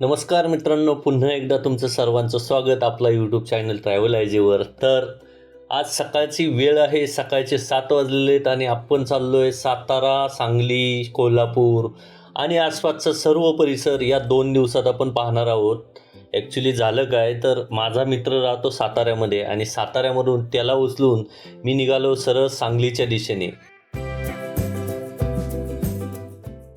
नमस्कार मित्रांनो पुन्हा एकदा तुमचं सर्वांचं स्वागत आपला यूट्यूब चॅनल ट्रॅव्हल आयजीवर तर आज सकाळची वेळ आहे सकाळचे सात वाजलेले आहेत आणि आपण चाललो आहे सातारा सांगली कोल्हापूर आणि आसपासचा सर्व परिसर या दोन दिवसात आपण पाहणार आहोत. ॲक्च्युली झालं काय तर माझा मित्र राहतो साताऱ्यामध्ये आणि साताऱ्यामधून त्याला उचलून मी निघालो सरळ सांगलीच्या दिशेने.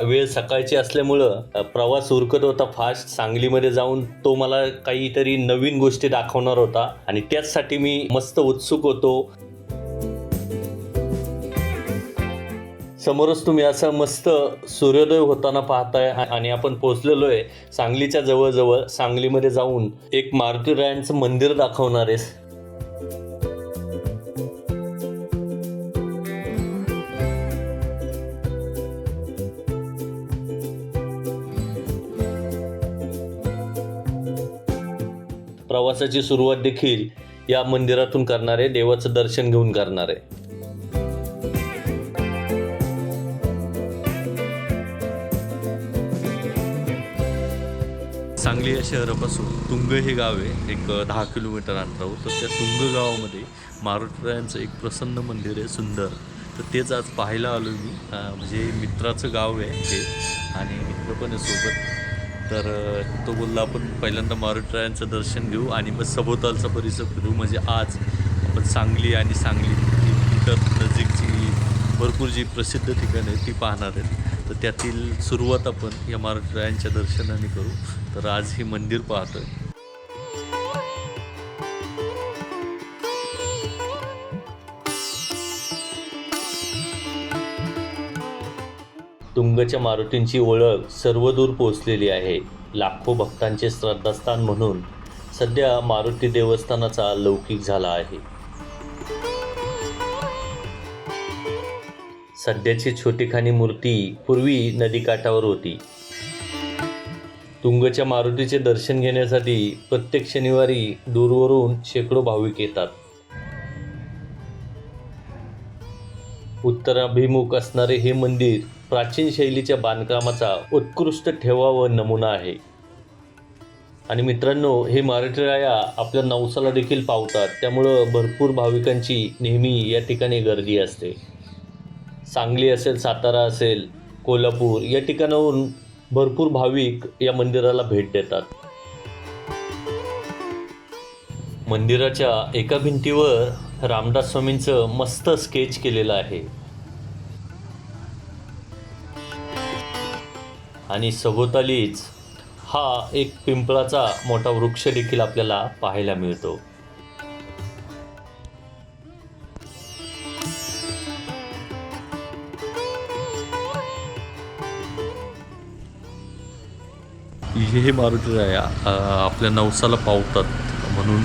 वेळ सकाळची असल्यामुळं प्रवास उरकत होता फास्ट. सांगलीमध्ये जाऊन तो मला काहीतरी नवीन गोष्टी दाखवणार होता आणि त्याचसाठी मी मस्त उत्सुक होतो. समोरच तुम्ही असं मस्त सूर्योदय होताना पाहताय आणि आपण पोहोचलेलो आहे सांगलीच्या जवळजवळ. सांगलीमध्ये जाऊन एक मारुती रायांचं मंदिर दाखवणार आहे प्रवासाची सुरुवात देखील या मंदिरातून करणार आहे देवाचं दर्शन घेऊन करणार. आहे सांगली या शहरापासून तुंग हे गाव आहे एक दहा किलोमीटर अंतरावर. तर त्या तुंग गावामध्ये मारुतीरायांचं एक प्रसन्न मंदिर आहे सुंदर. तर तेच आज पाहायला आलो मी. म्हणजे मित्राचं गाव आहे ते आणि मित्र पण सोबत. तर तो बोलला आपण पहिल्यांदा मारुतीरायांचं दर्शन घेऊ आणि मग सभोवतालचा परिसर फिरू म्हणजे आज आपण सांगली आणि सांगली इतर नजीकची भरपूर जी प्रसिद्ध ठिकाणं आहेत ती पाहणार आहेत. तर त्यातील सुरुवात आपण या मारुतीरायांच्या दर्शनाने करू. तर आज हे मंदिर पाहतो आहे तुंगच्या मारुतींची ओळख सर्वदूर पोचलेली आहे. लाखो भक्तांचे श्रद्धास्थान म्हणून सध्या मारुती देवस्थानाचा लौकिक झाला आहे. सध्याची छोटीखानी मूर्ती पूर्वी नदीकाठावर होती. तुंगच्या मारुतीचे दर्शन घेण्यासाठी प्रत्येक शनिवारी दूरवरून शेकडो भाविक येतात. उत्तराभिमुख असणारे हे मंदिर प्राचीन शैलीच्या बांधकामाचा उत्कृष्ट ठेवा व नमुना आहे. आणि मित्रांनो हे मारुतीराया आपल्या नवसाला देखील पावतात. त्यामुळं भरपूर भाविकांची नेहमी या ठिकाणी गर्दी असते. सांगली असेल सातारा असेल कोल्हापूर या ठिकाणाहून भरपूर भाविक या मंदिराला भेट देतात. मंदिराच्या एका भिंतीवर रामदास स्वामींचं मस्त स्केच केलेलं आहे. आणि सभोवतालीच हा एक पिंपळाचा मोठा वृक्ष देखील आपल्याला पाहायला मिळतो. हे मारुती राया आपल्या नवसाला पावतात म्हणून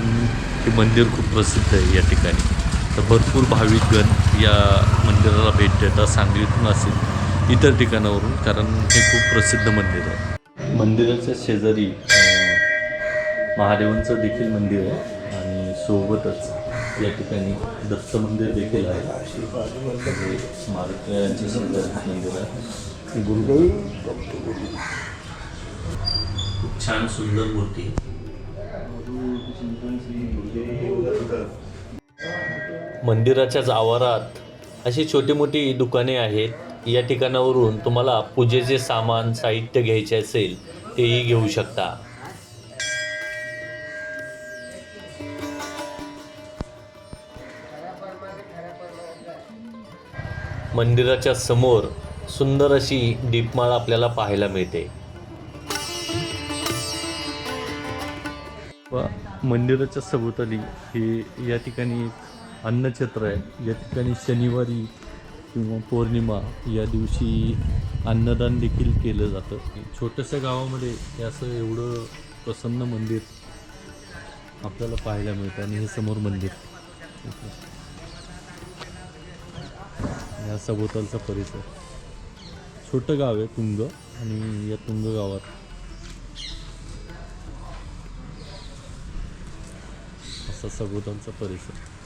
हे मंदिर खूप प्रसिद्ध आहे या ठिकाणी. तर भरपूर भाविकगण या मंदिराला भेट देतात सांगलीतून असेल इतर ठिकाणावरून कारण हे खूप प्रसिद्ध मंदिर आहे. मंदिराच्या शेजारी महादेवांचं देखील मंदिर आहे आणि सोबतच या ठिकाणी दत्त मंदिर देखील मंदिर आहे. खूप छान सुंदर मूर्ती. मंदिराच्याच आवारात अशी छोटी मोठी दुकाने आहेत. या ठिकाणावरून तुम्हाला पूजेचे सामान साहित्य घ्यायचे असेल तेही घेऊ शकता. मंदिराच्या समोर सुंदर अशी दीपमाळ आपल्याला पाहायला मिळते. व मंदिराच्या सभोवताली हे या ठिकाणी एक अन्नछत्र आहे. या ठिकाणी शनिवारी किंवा पौर्णिमा या दिवशी अन्नदान देखील केलं जातं. छोट्याशा गावामध्ये हे असं एवढं प्रसन्न मंदिर आपल्याला पाहायला मिळतं आणि हे समोर मंदिर. या सभोवतालचा परिसर. छोटं गाव आहे तुंग आणि या तुंग गावात असा सभोवतालचा परिसर.